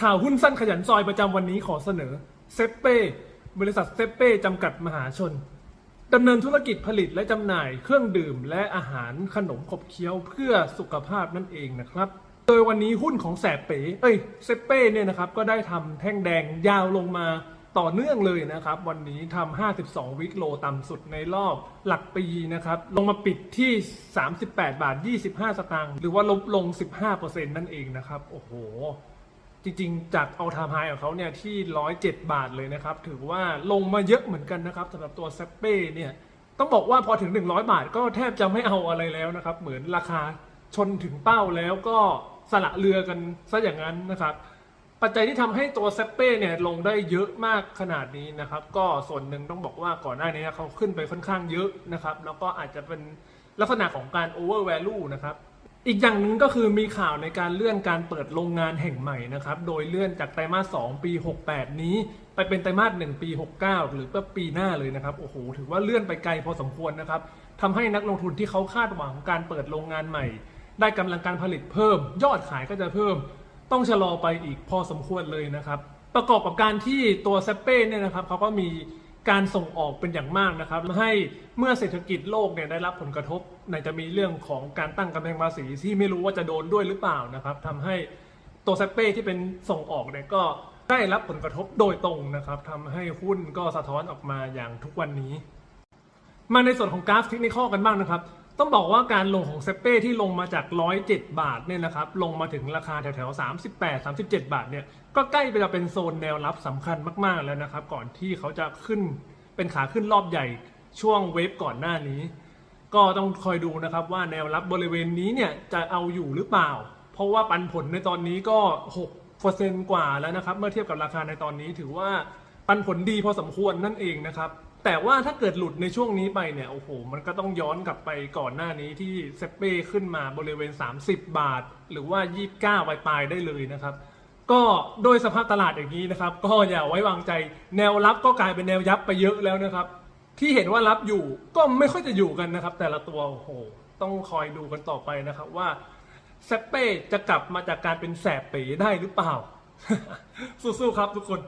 ข่าวหุ้นสั้นขยันซอยประจำวันนี้ขอเสนอเซเป้บริษัทเซเป้จำกัดมหาชนดำเนินธุรกิจผลิตและจำหน่ายเครื่องดื่ม และอาหารขนมขบเคี้ยวเพื่อสุขภาพนั่นเองนะครับ โดยวันนี้หุ้นของแสบเป๋เอ้ยเซเป้เนี่ยนะครับก็ได้ทำแท่งแดงยาวลงมาต่อเนื่องเลยนะครับ วันนี้ทำ 52 วิกโลต่ำสุดในรอบหลักปีนะครับ ลงมาปิดที่ 38 บาท 25 สตางค์หรือว่าลบลง 15%นั่นเองนะครับ โอ้โห จริงๆ จากเอาทามไฮของเขาเนี่ยที่ 107 บาทเลยนะครับ ถือว่าลงมาเยอะเหมือนกันนะครับสำหรับตัวเซเป้เนี่ยต้องบอกว่าพอถึง 100 บาทก็แทบจะไม่เอาอะไรแล้วนะครับ เหมือนราคาชนถึงเป้าแล้วก็สละเรือกันซะอย่างนั้นนะครับ ปัจจัยที่ทำให้ตัวเซเป้เนี่ยลงได้เยอะมากขนาดนี้นะครับ ก็ส่วนหนึ่งต้องบอกว่าก่อนหน้านี้เขาขึ้นไปค่อนข้างเยอะนะครับ แล้วก็อาจจะเป็นลักษณะของการ over value นะครับ อีกอย่างหนึ่งก็คือมีข่าวในการเลื่อนการเปิดโรงงานแห่งใหม่นะครับ โดยเลื่อนจากไตรมาส 2 ปี 68 นี้ ไปเป็นไตรมาส 1 ปี 69 หรือว่าปีหน้าเลยนะครับ โอ้โห ถือว่าเลื่อนไปไกลพอสมควรนะครับทำให้นักลงทุนที่เขาคาดหวังการเปิดโรงงานใหม่ ได้กำลังการผลิตเพิ่ม ยอดขายก็จะเพิ่ม ต้องชะลอไปอีกพอสมควรเลยนะครับ ประกอบกับการที่ตัวเซเป้เนี่ยนะครับเขาก็มี การส่งออกเป็นอย่างมากนะครับทำให้เมื่อเศรษฐกิจโลกเนี่ยได้รับผลกระทบในจะมีเรื่องของการตั้งกำแพงภาษีที่ไม่รู้ว่าจะโดนด้วยหรือเปล่านะครับทำให้ตัวเซเป้ที่เป็นส่งออกเนี่ยก็ได้รับผลกระทบโดยตรงนะครับทำให้หุ้นก็สะท้อนออกมาอย่างทุกวันนี้ มาในส่วนของกราฟเทคนิคกันบ้างนะครับ ต้องบอกว่าการลงของเซเป้ที่ลงมาจาก 107 บาทเนี่ยนะครับลงมาถึงราคาแถวๆ 38 37 บาทเนี่ยก็ใกล้ไปจะเป็นโซนแนวรับสำคัญมากๆแล้วนะครับ ก่อนที่เขาจะขึ้นเป็นขาขึ้นรอบใหญ่ช่วงเวฟก่อนหน้านี้ ก็ต้องคอยดูนะครับว่าแนวรับบริเวณนี้เนี่ยจะเอาอยู่หรือเปล่า เพราะว่าปันผลในตอนนี้ก็ 6%กว่าแล้วนะครับ เมื่อเทียบกับราคาในตอนนี้ถือว่าปันผลดีพอสมควรนั่นเองนะครับ แต่ว่าถ้าเกิดหลุดในช่วงนี้ไปเนี่ยโอ้โหมันก็ต้องย้อนกลับไปก่อนหน้านี้ที่เซเป้ขึ้นมาบริเวณ 30 บาท หรือว่า 29ปลายๆได้เลยนะครับ ก็โดยสภาพตลาดอย่างนี้นะครับ ก็อย่าไว้วางใจแนวรับก็กลายเป็นแนวยับไปเยอะแล้วนะครับ ที่เห็นว่ารับอยู่ก็ไม่ค่อยจะอยู่กันนะครับ แต่ละตัวโอ้โหต้องคอยดูกันต่อไปนะครับว่าเซเป้จะกลับมาจากการเป็นแสบเป๋ได้หรือเปล่า สู้ๆครับทุกคน